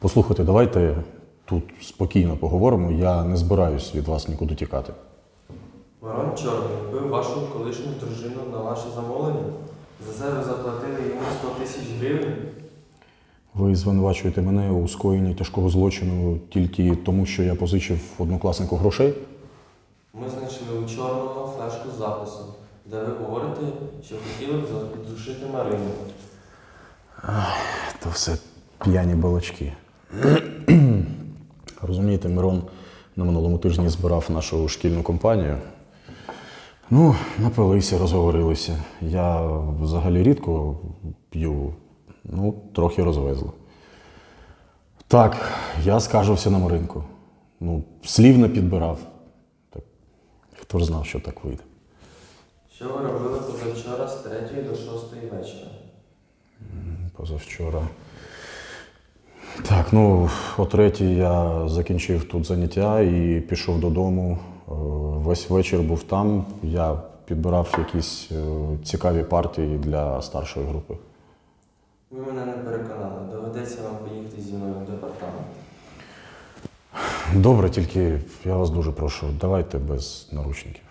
Послухайте, давайте тут спокійно поговоримо. Я не збираюсь від вас нікуди тікати. Ворон Чорний вбив вашу колишню дружину на ваше замовлення. За це ви заплатили йому 100 тисяч гривень. Ви звинувачуєте мене у скоєнні тяжкого злочину тільки тому, що я позичив однокласнику грошей? Ми знайшли у чорного флешку з записом, де ви говорите, що хотіли б задушити Марину. То все п'яні балачки. Розумієте, Мирон на минулому тижні збирав нашу шкільну компанію. Ну, напилися, розговорилися. Я взагалі рідко п'ю, ну, трохи розвезло. Так, я скаржився на Маринку. Ну, слів не підбирав. Так, хто ж знав, що так вийде. Що ви робили позавчора з 3 до 6 вечора? позавчора. Так, ну, о третій я закінчив тут заняття і пішов додому. Е, Весь вечір був там. Я підбирав якісь е, цікаві партії для старшої групи. Ви мене не переконали. Доведеться вам поїхати зі мною в департамент. Добре, тільки я вас дуже прошу, давайте без наручників.